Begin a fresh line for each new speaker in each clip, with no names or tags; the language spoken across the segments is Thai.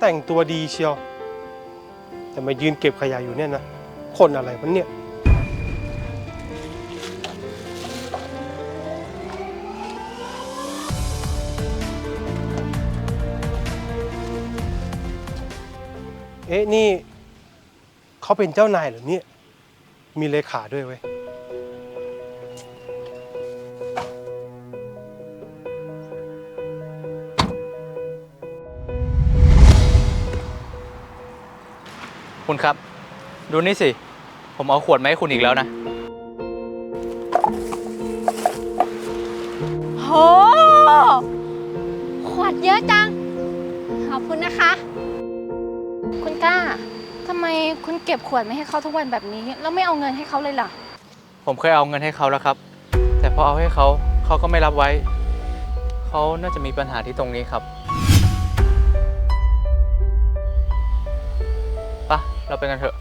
แต่งตัวดีเชียว แต่มายืนเก็บขยะอยู่เนี่ยนะ คนอะไรมันเนี่ย เอ๊ะ นี่ เขาเป็นเจ้านายเหรอเนี่ย มีเลขาด้วยเว้ย
คุณครับ ดูนี่สิ ผมเอาขวดมาให้คุณอีกแล้วนะ
โห ขวดเยอะจัง ขอบคุณนะคะ คุณก้าทำไมคุณเก็บขวดไม่ให้เขาทุกวันแบบนี้ แล้วไม่เอาเงินให้เขาเลยล่ะ
ผมเคยเอาเงินให้เขาแล้วครับ แต่พอเอาให้เขาเขาก็ไม่รับไว้ เขาน่าจะมีปัญหาที่ตรงนี้ครับ เราไปกันเถอะ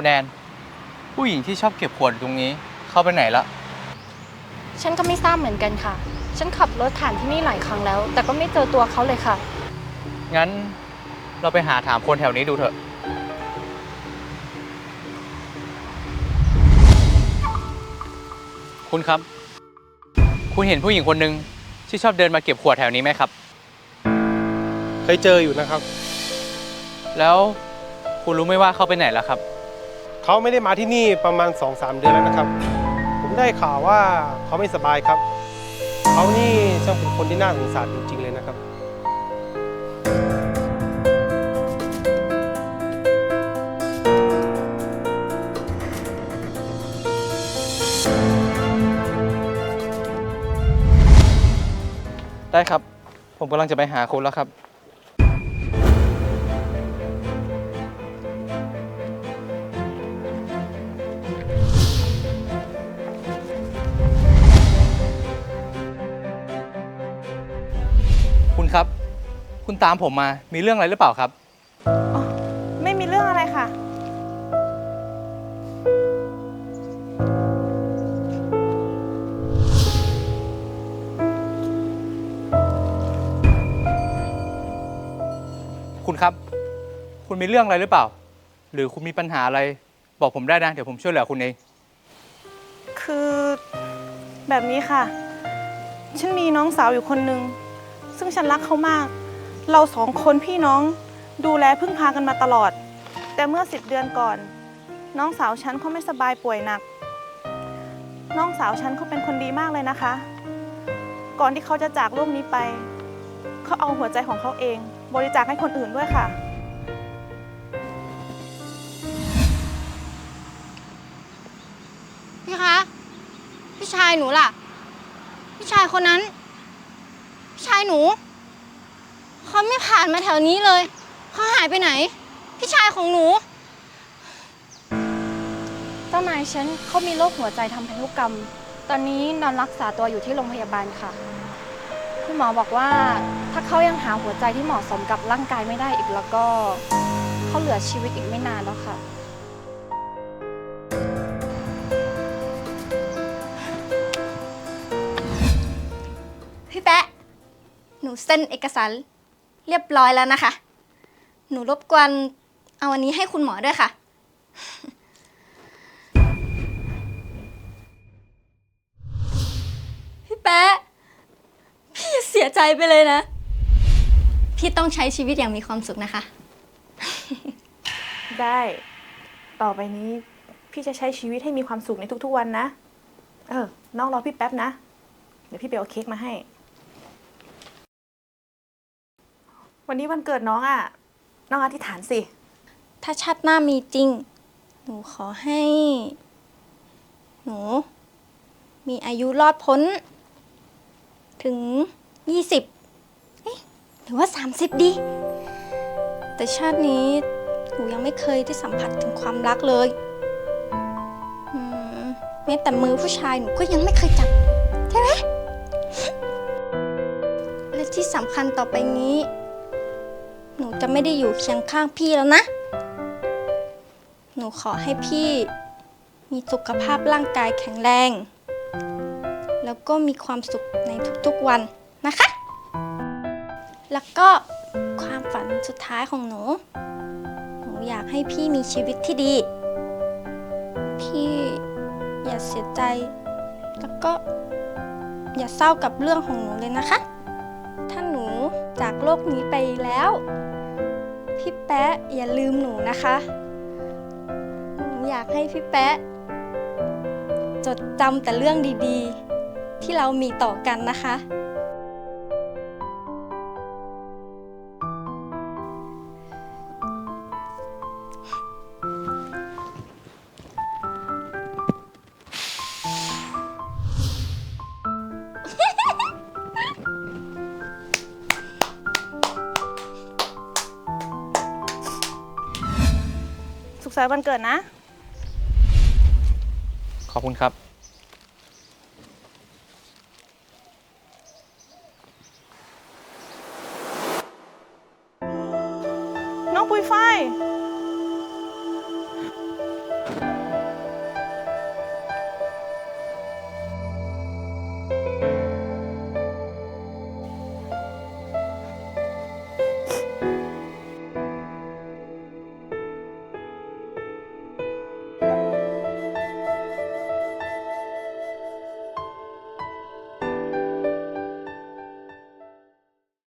คุณแอน ผู้หญิงที่ชอบเก็บขวดอยู่ตรงนี้ เข้าไปไหนละ
ฉันก็ไม่ทราบเหมือนกันค่ะ ฉันขับรถผ่านที่นี่หลายครั้งแล้ว แต่ก็ไม่เจอตัวเขาเลยค่ะ
งั้นเราไปหาถามคนแถวนี้ดูเถอะ คุณครับ คุณเห็นผู้หญิงคนหนึ่งที่ชอบเดินมาเก็บขวดแถวนี้ไหมครับ
เคยเจออยู่นะครับ
แล้วคุณรู้ไหมว่าเขาไปไหนแล้วครับ
เขาไม่ได้มาที่นี่ประมาณ2-3เดือนแล้วนะครับ ผมได้ข่าวว่าเขาไม่สบายครับ เขานี่ช่างเป็นคนที่น่าสงสารจริงๆเลยนะครับ
ได้ครับ ผมกำลังจะไปหาคุณแล้วครับ คุณครับ คุณตามผมมา มีเรื่องอะไรหรือเปล่าครับ
ไม่มีเรื่องอะไรค่ะ
คุณครับ คุณมีเรื่องอะไรหรือเปล่า หรือคุณมีปัญหาอะไร บอกผมได้นะ เดี๋ยวผมช่วยเหลือคุณเอง
คือแบบนี้ค่ะ ฉันมีน้องสาวอยู่คนหนึ่ง ซึ่งฉันรักเขามาก เราสองคนพี่น้องดูแลพึ่งพากันมาตลอด แต่เมื่อสิบเดือนก่อน น้องสาวฉันเขาไม่สบายป่วยหนัก น้องสาวฉันเขาเป็นคนดีมากเลยนะคะ ก่อนที่เขาจะจากโลกนี้ไป เขาเอาหัวใจของเขาเอง บริจาคให้คนอื่นด้วยค่ะ
พี่คะ พี่ชายหนูล่ะ พี่ชายคนนั้น ชายหนู เขาไม่ผ่านมาแถวนี้เลย เขาหายไปไหน พี่ชายของหนู เจ้านายฉันเขามีโรคหัวใจทำพันธุกรรม ตอนนี้นอนรักษาตัวอยู่ที่โรงพยาบาลค่ะ คุณหมอบอกว่าถ้าเขายังหาหัวใจที่เหมาะสมกับร่างกายไม่ได้อีกแล้วก็เขาเหลือชีวิตอีกไม่นานแล้วค่ะ
พี่แปะ หนูเซ็นเอกสารเรียบร้อยแล้วนะคะ หนูรบกวนเอาอันนี้ให้คุณหมอด้วยค่ะ พี่แป๊ะ พี่อย่าเสียใจไปเลยนะ พี่ต้องใช้ชีวิตอย่างมีความสุขนะคะ
ได้ ต่อไปนี้พี่จะใช้ชีวิตให้มีความสุขในทุกๆวันนะ เออ น้องรอพี่แป๊บนะ เดี๋ยวพี่ไปเอาเค้กมาให้ วันนี้วันเกิดน้องอะ่ะ น้องอธิษฐานสิ
ถ้าชาติหน้ามีจริง หนูขอให้ หนู มีอายุรอดพ้น ถึง 20เอ๊ะหรือว่า 30 ดี แต่ชาตินี้ หนูยังไม่เคยได้สัมผัสถึงความรักเลยอืมแม้แต่มือผู้ชายหนูก็ยังไม่เคยจับ ใช่ไหม และที่สำคัญต่อไปนี้ หนูจะไม่ได้อยู่เคียงข้างพี่แล้วนะ หนูขอให้พี่มีสุขภาพร่างกายแข็งแรง แล้วก็มีความสุขในทุกๆวันนะคะ แล้วก็ความฝันสุดท้ายของหนู หนูอยากให้พี่มีชีวิตที่ดี พี่อย่าเสียใจ แล้วก็อย่าเศร้ากับเรื่องของหนูเลยนะคะ จากโลกนี้ไปแล้ว พี่แป๊ะอย่าลืมหนูนะคะหนูอยากให้พี่แป๊ะจดจำแต่เรื่องดีๆ ที่เรามีต่อกันนะคะ
สวยวันเกิดนะ
ขอบคุณครับ